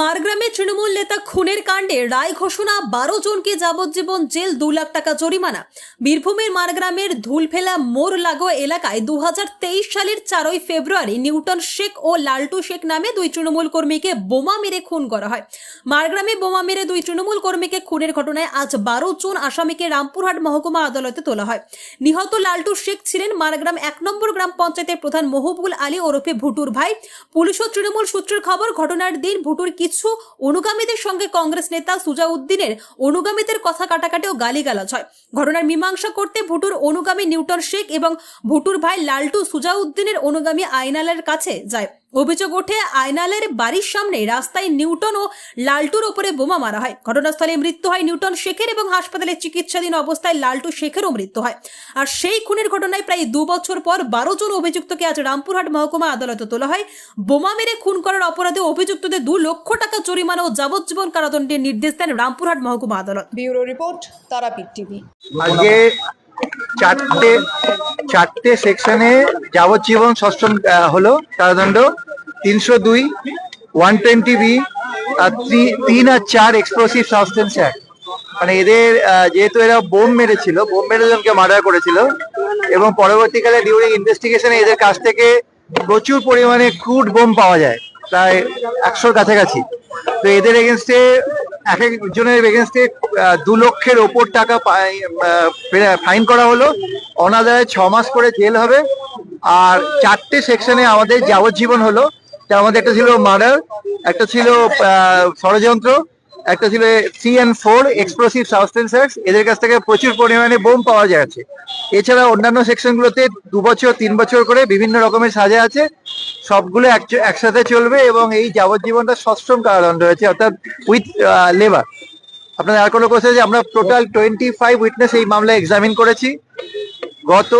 মারগ্রামে তৃণমূল নেতা খুনের কাণ্ডে রায় ঘোষণা, বারো জনকে যাবজ্জীবন জেল, দু লাখ টাকা জরিমানা। বীরভূমের মারগ্রামের ধুলফেলা মোড় লাগোয়া এলাকায় দু সালের চারই ফেব্রুয়ারি নিউটন শেখ ও লালটু শেখ নামে দুই তৃণমূল কর্মীকে বোমা মেরে খুন করা হয়। মারগ্রামে বোমা মেরে দুই তৃণমূল কর্মীকে খুনের ঘটনায় আজ বারো জন আসামিকে রামপুরহাট মহকুমা আদালতে তোলা হয়। নিহত লালটু শেখ ছিলেন মারগ্রাম এক নম্বর গ্রাম পঞ্চায়েতের প্রধান মহবুল আলী ওরফে ভুটুর ভাই। পুলিশ ও তৃণমূল সূত্রের খবর, ঘটনার দিন ভুটুর কিছু অনুগামীদের সঙ্গে কংগ্রেস নেতা সুজাউদ্দিনের অনুগামীদের কথা কাটাকাটিও গালিগালাজ হয়। ঘটনার মীমাংসা করতে ভুটুর অনুগামী নিউটন শেখ এবং ভুটুর ভাই লালটু সুজাউদ্দিনের অনুগামী আইনালের কাছে যায়। অভিযোগ ওঠে আয়নালের বাড়ির সামনে রাস্তায় নিউটন ও লালটুর ওপরে বোমা মারা হয়। ঘটনাস্থলে মৃত্যু হয় নিউটন শেখের এবং হাসপাতালে চিকিৎসাধীন অবস্থায় লালটু শেখেরও মৃত্যু হয়। আর সেই খুনের ঘটনায় প্রায় দু বছর পর বারো জন অভিযুক্তকে আজ রামপুরহাট মহকুমা আদালতে তোলা হয়। বোমা মেরে খুন করার অপরাধে অভিযুক্তদের দু লক্ষ টাকা জরিমানা ও যাবজ্জীবন কারাদণ্ডের নির্দেশ দেন রামপুরহাট মহকুমা আদালত। Bureau report Tarapith TV. চারটে চারটে সেকশনে যাবজ্জীবন সশ্রম হলো কারাদণ্ড। তিনশো দুই ওয়ান টোয়েন্টি বি তিন আর চার এক্সপ্লোসিভ সাবস্টেন্স অ্যাক্ট মানে এদের যেহেতু এরা বোম মেরেছিল, বোম মেরে জনকে মার্ডার করেছিল, এবং পরবর্তীকালে ডিউরিং ইনভেস্টিগেশনে এদের কাছ থেকে প্রচুর পরিমাণে ক্রুড বোম পাওয়া যায়, প্রায় একশোর কাছাকাছি। তো এদের এগেনস্টে এক একজনের এগেনস্টে দু লক্ষের ওপর টাকা ফাইন করা হলো। অনাদায় ছ মাস করে জেল হবে। আর চারটে সেকশনে আমাদের যাবজ্জীবন হলো। তার মধ্যে একটা ছিল মার্ডার একটা ছিল ষড়যন্ত্র। একটা ছিল C N four explosive substance এদের কাছ থেকে প্রচুর পরিমাণে বোম পাওয়া যাচ্ছে এছাড়া অন্যান্য সেকশনগুলোতে দু বছর, তিন বছর করে বিভিন্ন রকমের সাজা আছে। সবগুলো এক- একসাথে চলবে এবং এই যাবজ্জীবনটা সশ্রম কারাদণ্ড রয়েছে, অর্থাৎ উইথ লেবার আপনাদের আর কোনো কোশ্চেন যে আমরা টোটাল টোয়েন্টি ফাইভ উইটনেস এই মামলায় এক্সামিন করেছি। গত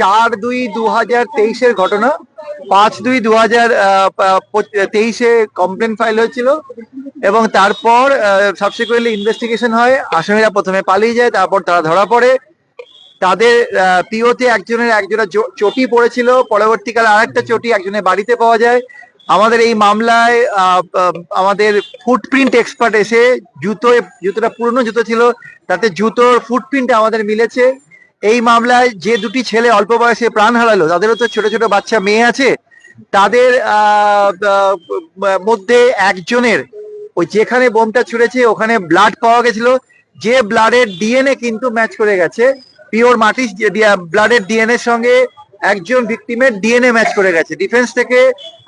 চার দুই দু হাজার তেইশের ঘটনা, পাঁচ দুই দু হাজার তেইশে কমপ্লেন ফাইল হয়েছিল এবং তারপর সাবসিকুয়েন্টলি ইনভেস্টিগেশন হয়, আসামিরা প্রথমে পালিয়ে যায়, তারপর তারা ধরা পড়ে। তাদের পিওতে একজনের একজনের চটি পড়েছিল, পরবর্তীকালে আরেকটা চটি একজনের বাড়িতে পাওয়া যায়। আমাদের এই মামলায় আমাদের ফুটপ্রিন্ট এক্সপার্ট এসে জুতো জুতোটা পুরনো জুতো ছিল, তাতে জুতোর ফুটপ্রিন্ট আমাদের মিলেছে। এই মামলায় যে দুটি ছেলে অল্প বয়সে প্রাণ হারালো, তাদেরও তো ছোট ছোট বাচ্চা মেয়ে আছে, তাদের মধ্যে একজনের, ওই যেখানে বোমটা ছুড়েছে, ওখানে ব্লাড পাওয়া গেছিল, যে ব্লাডের ডিএনএ কিন্তু ম্যাচ করে গেছে, পিওর মাটি ব্লাডের ডিএনএ সঙ্গে একজন ভিকটিমের ডিএনএ ম্যাচ করে গেছে। ডিফেন্স থেকে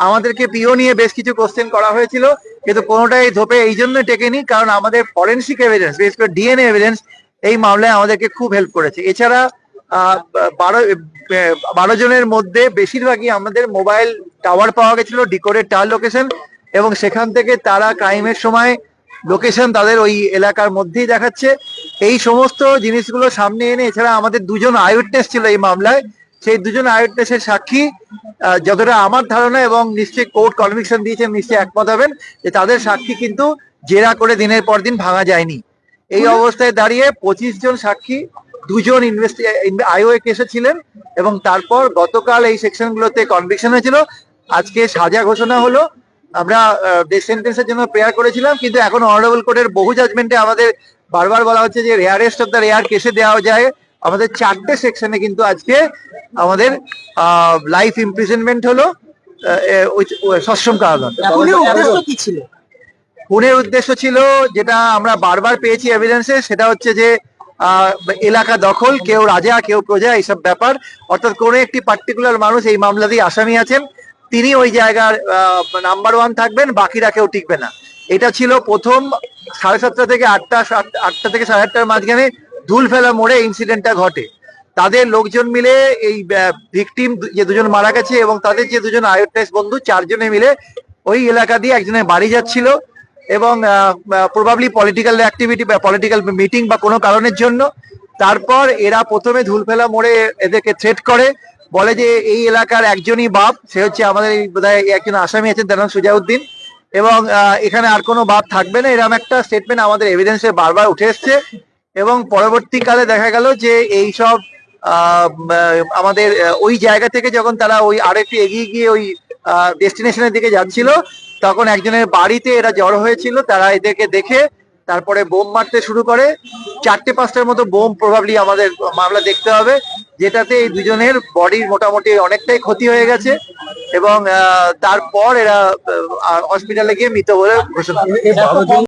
আমাদেরকে পিও নিয়ে বেশ কিছু কোশ্চেন করা হয়েছিল, কিন্তু কোনোটাই ধোপে এই জন্য টেকেনি, কারণ আমাদের ফরেন্সিক এভিডেন্স বিশেষ করে ডিএনএ এভিডেন্স এই মামলায় আমাদেরকে খুব হেল্প করেছে। এছাড়া বারো বারো জনের মধ্যে বেশিরভাগই আমাদের মোবাইল টাওয়ার পাওয়া গেছিল ডিকোডের টাওয়ার লোকেশন এবং সেখান থেকে তারা ক্রাইমের সময় লোকেশন তাদের ওই এলাকার মধ্যেই দেখাচ্ছে। এই সমস্ত জিনিসগুলো সামনে এনে, এছাড়া আমাদের দুজন আইউটনেস ছিল এই মামলায়। সেই দুজন আইউটনেসের সাক্ষী যতটা আমার ধারণা এবং নিশ্চয়ই কোর্ট কনভিকশন দিয়েছেন নিশ্চয়ই একমত হবেন যে তাদের সাক্ষী কিন্তু জেরা করে দিনের পর দিন ভাঙা যায়নি। এই অবস্থায় দাঁড়িয়ে পঁচিশ জন সাক্ষী দুজন ইনভেস্টি আইওএ কেসে ছিলেন এবং তারপর গতকাল এই সেকশনগুলোতে কনভিকশন হয়েছিল। আজকে সাজা ঘোষণা হলো। আমরা ডেথ সেন্টেন্সের জন্য প্রেয়ার করেছিলাম কিন্তু এখন অনারেবল কোর্টের বহু জাজমেন্টে আমাদের বারবার বলা হচ্ছে যে রেয়ারেস্ট অফ দ্য রেয়ার কেসে দেওয়া যায়। আমাদের চারটে সেকশনে কিন্তু আজকে আমাদের লাইফ ইমপ্রিজনমেন্ট হলো আহ, ওই- ওই সশ্রম কারাদণ্ড। কি ছিল? খুনের উদ্দেশ্য ছিল যেটা আমরা বারবার পেয়েছি এভিডেন্সে সেটা হচ্ছে যে এলাকা দখল, কেউ রাজা, কেউ প্রজা, এইসব ব্যাপার। অর্থাৎ কোন একটি পার্টিকুলার মানুষ এই মামলাতেই আসামি আছেন। তিনি ওই জায়গার নাম্বার ওয়ান থাকবেন, বাকিরা কেউ টিকবে না। এটা ছিল প্রথম সাড়ে সাতটা থেকে আটটা আটটা থেকে সাড়ে আটটার মাঝখানে ধুল ফেলা মোড়ে ইনসিডেন্টটা ঘটে। তাদের লোকজন মিলে এই ভিকটিম যে দুজন মারা গেছে এবং তাদের যে দুজন আয়োটাইস বন্ধু, চারজনে মিলে ওই এলাকা দিয়ে একজনের বাড়ি যাচ্ছিল। এবং প্রবাবলি পলিটিক্যাল অ্যাক্টিভিটি বা পলিটিক্যাল মিটিং বা কোনো কারণের জন্য। তারপর এরা প্রথমে ধুলফেলা মোড়ে এদেরকে থ্রেট করে। বলে যে এই এলাকার একজনই বাপ, সে হচ্ছে আমাদের বোধহয় একজন আসামি আছেন, তার নাম সুজাউদ্দিন। এবং এখানে আর কোনো বাপ থাকবে না। এরকম একটা স্টেটমেন্ট আমাদের এভিডেন্সে বারবার উঠে এসছে। এবং পরবর্তীকালে দেখা গেল যে এই সব আমাদের ওই জায়গা থেকে যখন তারা ওই আরেকটু এগিয়ে গিয়ে ওই ডেস্টিনেশনের দিকে যাচ্ছিল তখন একজনের বাড়িতে এরা জড়ো হয়েছিল, তারা এদেরকে দেখে তারপরে বোম মারতে শুরু করে চারটে পাঁচটার মতো বোম প্রভাবলি আমাদের মামলা দেখতে হবে, যেটাতে এই দুজনের বডির মোটামুটি অনেকটাই ক্ষতি হয়ে গেছে এবং তারপর এরা হসপিটালে গিয়ে মৃত বলে ঘোষণা।